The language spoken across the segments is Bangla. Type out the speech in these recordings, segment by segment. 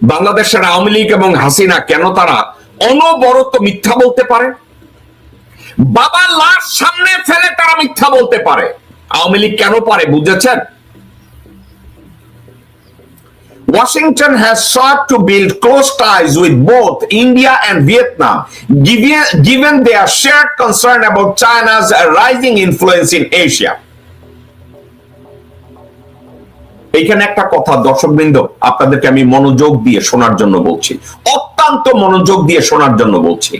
বাংলাদেশের আওয়ামী লীগ এবং হাসিনা কেন তারা অনবরত মিথ্যা বলতে পারে বাবার লাশ সামনে ফেলে তারা মিথ্যা বলতে পারে আওয়ামী লীগ কেন পারে বুঝেছেন Washington has sought to build close ties with both India and Vietnam, given, given their shared concern about China's rising influence in Asia. এইখানে একটা কথা, দর্শকবৃন্দ, আপনাদেরকে আমি মনোযোগ দিয়ে শোনার জন্য বলছি। অত্যন্ত মনোযোগ দিয়ে শোনার জন্য বলছি।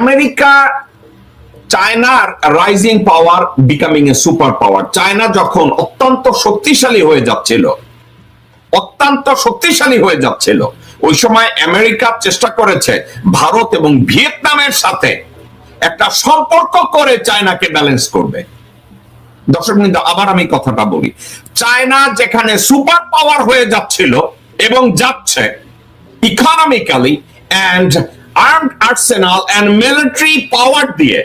আমেরিকা, চায়নার rising power becoming a super power China যখন অত্যন্ত শক্তিশালী হয়ে যাচ্ছিল, অত্যন্ত শক্তিশালী হয়ে যাচ্ছিল, ওই সময় আমেরিকা চেষ্টা করেছে ভারত এবং ভিয়েতনামের সাথে একটা সম্পর্ক করে চায়নাকে ব্যালেন্স করবে। দর্শক আবার আমি কথাটা বলি। চায়না যেখানে সুপার পাওয়ার হয়ে যাচ্ছিল এবং যাচ্ছে economically and armed arsenal and military power দিয়ে,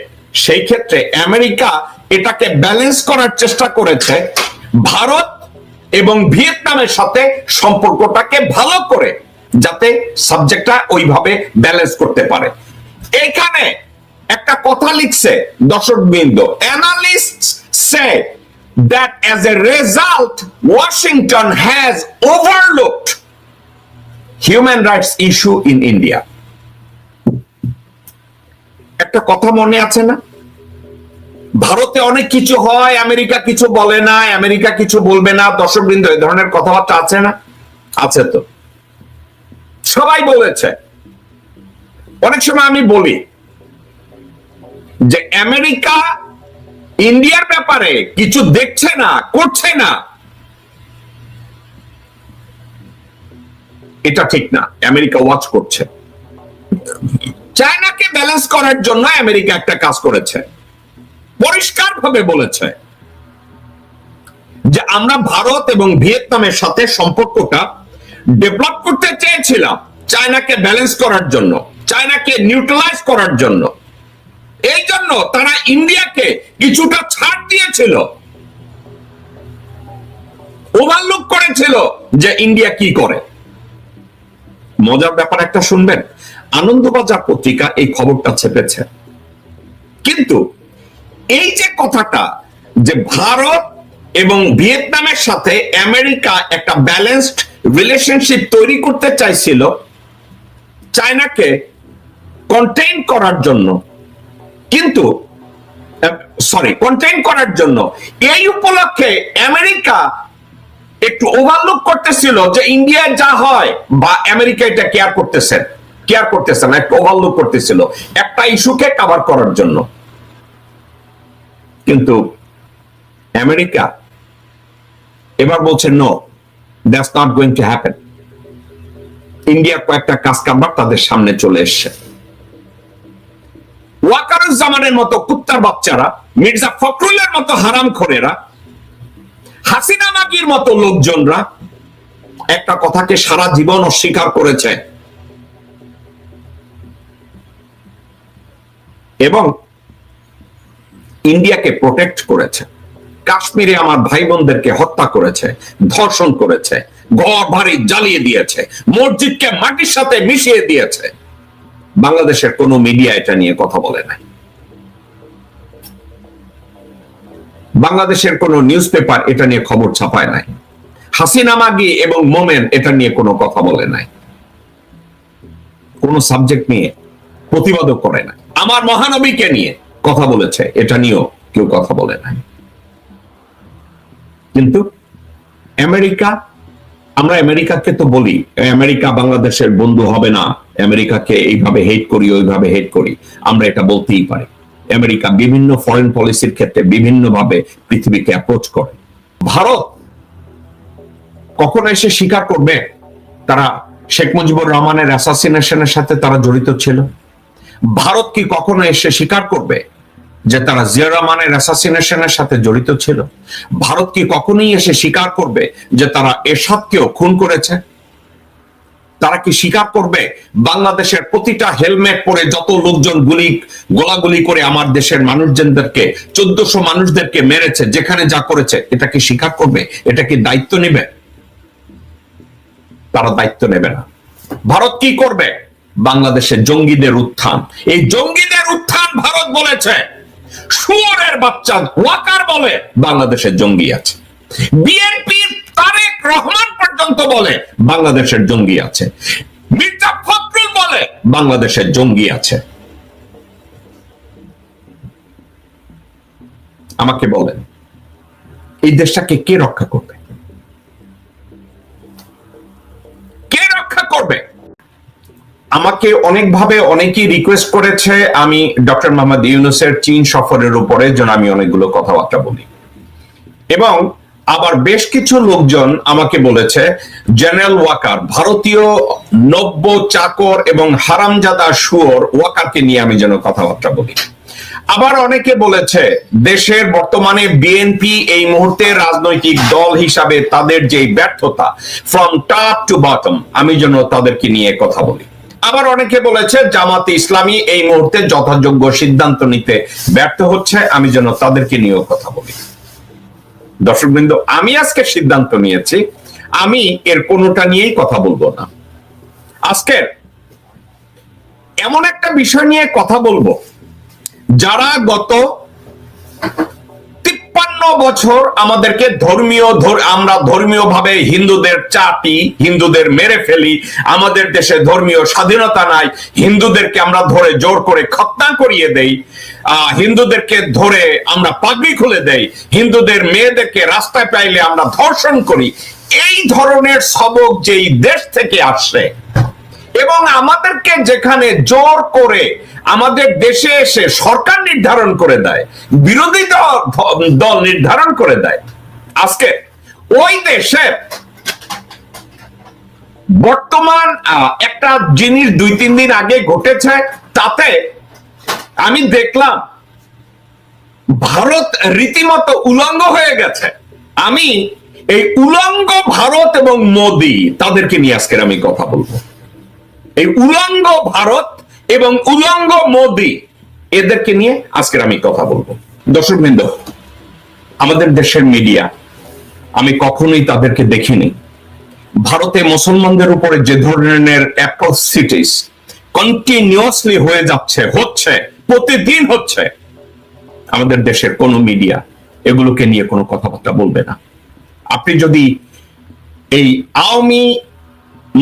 সেই ক্ষেত্রে আমেরিকা এটাকে ব্যালেন্স করার চেষ্টা করেছে ভারত এবং ভিয়েতনামের সাথে সম্পর্কটাকে ভালো করে যাতে সাবজেক্টটা ওইভাবে ব্যালেন্স করতে পারে। এখানে একটা কথা লিখছে দর্শক বিন্দু analyst say that as a result, Washington has overlooked human rights issue in India. একটা কথা মনে আছে না? ভারতে অনেক কিছু হয়, আমেরিকা কিছু বলে না, আমেরিকা কিছু বলবে না দর্শক বৃন্দ এই ধরনের কথাবার্তা আছে না? আছে তো। সবাই বলেছে। অনেক সময় আমি বলি যে আমেরিকা ইন্ডিয়ার ব্যাপারে কিছু দেখছে না, করছে না। এটা ঠিক না, আমেরিকা ওয়াচ করছে। চায়নাকে ব্যালেন্স করার জন্য আমেরিকা একটা কাজ করেছে। পরিষ্কার ভাবে বলেছে যে আমরা ভারত এবং ভিয়েতনামের সাথে সম্পর্কটা ডেভেলপ করতে চেয়েছিলাম চায়নাকে ব্যালেন্স করার জন্য, চায়নাকে নিউট্রালাইজ করার জন্য। এই জন্য তারা ইন্ডিয়াকে কিছুটা ছাড় দিয়েছিল। ওভারলুক করেছিল যে ইন্ডিয়া কি করে। মজার ব্যাপার একটা শুনবেন, আনন্দবাজার পত্রিকা এই খবরটা ছেপেছে। কিন্তু এই যে কথাটা যে ভারত এবং ভিয়েতনামের সাথে আমেরিকা একটা ব্যালেন্সড রিলেশনশিপ তৈরি করতে চাইছিল, চায়নাকে কন্টেইন করার জন্য কিন্তু সরি কন্টেইন করার জন্য। এই উপলক্ষে আমেরিকা একটু ওভারলুক করতেছিল যে ইন্ডিয়ায় যা হয় বা আমেরিকা এটা কেয়ার করতেছেন কেয়ার করতেছে না, একটু ওভারলুক করতেছিল। একটা ইস্যুকে কভার করার জন্য। কিন্তু আমেরিকা এবার বলছে no that's not going to happen ইন্ডিয়ার কয়েকটা কাজ কারবার তাদের সামনে চলে এসছে। ওয়াকারুজ্জামানের মতো কুত্তার বাচ্চারা, মির্জা ফখরুলের মতো হারাম খোরেরা, হাসিনা নাকির মতো লোকজনরা একটা কথাকে সারা জীবন অস্বীকার করেছে। এবং ইন্ডিয়াকে প্রোটেক্ট করেছে। কাশ্মীরে আমার ভাই বোনদেরকে হত্যা করেছে, ধর্ষণ করেছে ঘর বাড়ি জ্বালিয়ে দিয়েছে, মসজিদকে মাটির সাথে মিশিয়ে দিয়েছে। বাংলাদেশের কোনো মিডিয়া এটা নিয়ে কথা বলে নাই। বাংলাদেশের কোন নিউজ পেপার এটা নিয়ে খবর ছাপায় নাই। হাসিনা মাগি এবং মোমেন এটা নিয়ে কোনো কথা বলে নাই। কোন সাবজেক্ট নিয়ে প্রতিবাদও করে নাই। আমার মহানবীকে নিয়ে কথা বলেছে, এটা নিয়েও কেউ কথা বলে নাই। কিন্তু আমেরিকা, আমরা আমেরিকাকে তো বলি, আমেরিকা বাংলাদেশের বন্ধু হবে না, আমেরিকাকে এইভাবে হেট করি, ওইভাবে হেট করি, আমরা এটা বলতেই পারি। আমেরিকা বিভিন্ন ফরেন পলিসির ক্ষেত্রে বিভিন্ন ভাবে পৃথিবীকে অ্যাপ্রোচ করে। ভারত কখন এসে স্বীকার করবে তারা শেখ মুজিবুর রহমানের অ্যাসাসিনেশনের সাথে তারা জড়িত ছিল? ভারত কি কখনো এসে স্বীকার করবে যে তারা জিয়া রহমানের অ্যাসাসিনেশনের সাথে জড়িত ছিল? ভারত কি কখনোই এসে স্বীকার করবে যে তারা এরশাদকেও খুন করেছে? তারা কি স্বীকার করবে? বাংলাদেশের প্রতিটা হেলমেট পরে যত লোকজন গুলি, গোলাগুলি করে আমার দেশের মানুষজনদেরকে, চোদ্দশো মানুষদেরকে মেরেছে, যেখানে যা করেছে, এটা কি স্বীকার করবে? এটা কি দায়িত্ব নেবে? তারা দায়িত্ব নেবে না। ভারত কি করবে? বাংলাদেশের জঙ্গিদের উত্থান। এই জঙ্গিদের উত্থান ভারত বলেছে। শুয়োরের বাচ্চা ওয়াকার বলে বাংলাদেশের জঙ্গি আছে। বিএনপির তারেক রহমান পর্যন্ত বলে, বাংলাদেশের জঙ্গি আছে। মির্জা ফখরুল বলে, বাংলাদেশের জঙ্গি আছে। আমাকে বলেন, এই দেশটাকে কে রক্ষা করবে? কে রক্ষা করবে? আমাকে অনেকভাবে অনেকেই রিকোয়েস্ট করেছে, আমি ডক্টর মোহাম্মদ ইউনুসের চীন সফরের উপরে, যেন আমি অনেকগুলো কথাবার্তা বলি। এবং আবার বেশ কিছু লোকজন আমাকে বলেছে জেনারেল ওয়াকার ভারতীয় নব্য চাকর এবং হারামজাদা শুয়োর ওয়াকারকে নিয়ে আমি যেন কথাবার্তা বলি। আবার অনেকে বলেছে, দেশের বর্তমানে বিএনপি এই মুহূর্তে রাজনৈতিক দল হিসাবে তাদের যে ব্যর্থতা ফ্রম টপ টু বটম আমি যেন তাদেরকে নিয়ে কথা বলি। আবার অনেকে বলেছে, জামাতে ইসলামী এই মুহূর্তে যথাযোগ্য সিদ্ধান্ত নিতে ব্যর্থ হচ্ছে, আমি যেন তাদেরকে নিয়েও কথা বলি। দর্শকবৃন্দ, আমি আজকে সিদ্ধান্ত নিয়েছি, আমি এর কোনোটা নিয়েই কথা বলব না। আজকের এমন একটা বিষয় নিয়ে কথা বলব, যারা গত তিপ্পান্ন বছর আমাদেরকে ধর্মীয় ধর- আমরা ধর্মীয় ভাবে হিন্দুদের চাটি হিন্দুদের মেরে ফেলি, আমাদের দেশে ধর্মীয় স্বাধীনতা নাই, হিন্দুদেরকে আমরা ধরে জোর করে খতনা করিয়ে দেই হিন্দুদেরকে ধরে আমরা পাগড়ি খুলে দেই, হিন্দুদের মেয়েদেরকে রাস্তায় পাইলে আমরা ধর্ষণ করি। এই ধরনের সবক যেই দেশ থেকে আসছে এবং আমাদেরকে যেখানে জোর করে আমাদের দেশে এসে সরকার নির্ধারণ করে দেয়, বিরোধী দল নির্ধারণ করে দেয়, আজকে ওই দেশে বর্তমান একটা জিনিস দুই, তিন দিন আগে ঘটেছে, তাতে আমি দেখলাম ভারত রীতিমতো উলঙ্গ হয়ে গেছে। আমি এই উলঙ্গ ভারত এবং মোদি, তাদেরকে নিয়ে আজকের আমি কথা বলব। এই উলঙ্গ ভারত এবং উলঙ্গ মোদি, এদেরকে নিয়ে আজকের আমি কথা বলব। দর্শক বৃন্দ আমাদের দেশের মিডিয়া, আমি কখনোই তাদেরকে দেখিনি। ভারতে মুসলমানদের উপরে যে ধরনের অ্যাট্রোসিটিস কন্টিনিউয়াসলি হয়ে যাচ্ছে, হচ্ছে, প্রতিদিন হচ্ছে, আমাদের দেশের কোন মিডিয়া এগুলোকে নিয়ে কোনো কথাবার্তা বলবে না। আপনি যদি এই আওয়ামী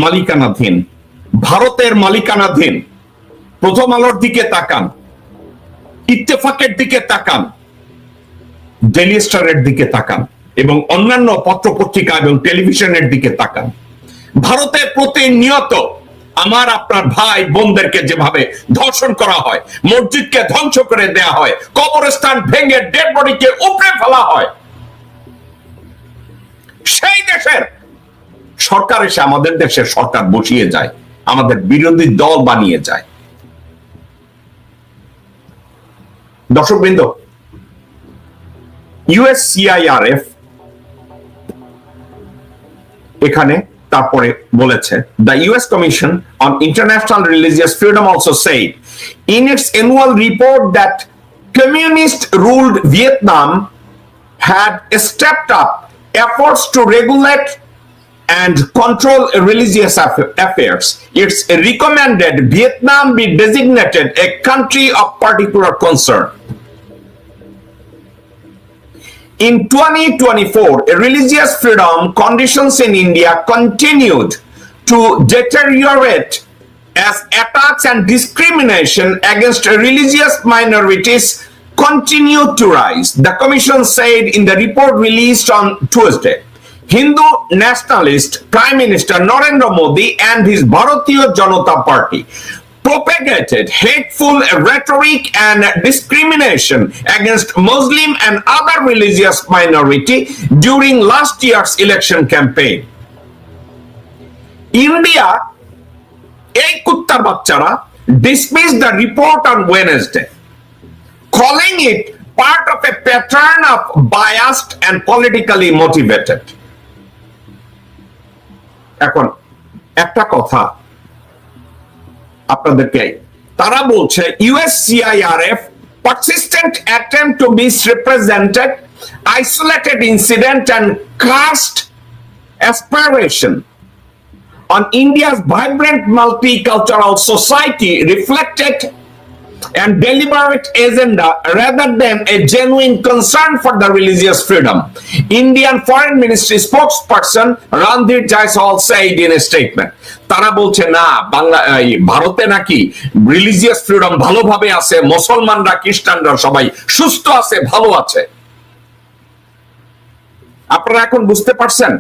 মালিকানাধীন ভারতের মালিকানাধীন। প্রথম আলোর দিকে তাকান। ইত্তেফাকের দিকে তাকান। ডেলি স্টারের দিকে তাকান এবং অন্যান্য পত্র পত্রিকা এবং টেলিভিশনের দিকে তাকান। ভারতে প্রতিনিয়ত আমার, আপনার ভাই, বোনদেরকে যেভাবে ধর্ষণ করা হয়, মসজিদকে ধ্বংস করে দেয়া হয়, কবরস্থান ভেঙে ডেড বডিকে উপড়ে ফেলা হয়, সেই দেশের সরকার এসে আমাদের দেশের সরকার বসিয়ে যায়। আমাদের বিরোধী দল বানিয়ে যায়। দর্শকবৃন্দ ইউএস সিআইআরএফ এখানে তারপরে বলেছে the US commission on international religious freedom also সেই in its annual report that communist ruled Vietnam had stepped up efforts to regulate and control religious affairs. It's recommended Vietnam be designated a country of particular concern. In 2024, religious freedom conditions in India continued to deteriorate as attacks and discrimination against religious minorities continued to rise. The commission said in the report released on Tuesday. Hindu nationalist Prime Minister Narendra Modi and his Bharatiya Janata Party propagated hateful rhetoric and discrimination against Muslim and other religious minority during last year's election campaign. India এই কুত্তার বাচ্চারা dismissed the report on Wednesday, calling it part of a pattern of biased and politically motivated. এখন একটা কথা আপনাদেরকে তারা বলছে USCIRF persistent attempt to be represented isolated incident and caste aspiration on India's vibrant multicultural society reflected and deliberate agenda rather than a genuine concern for the religious freedom. Indian Foreign Ministry spokesperson Randhir Jaiswal said in a statement. তারা বলছে না বাংলা ভারতে নাকি রিলিজিয়াস ফ্রিডম ভালোভাবে আছে মুসলমানরা খ্রিস্টানরা সবাই সুস্থ আছে ভালো আছে আপনারা এখন বুঝতে পারছেন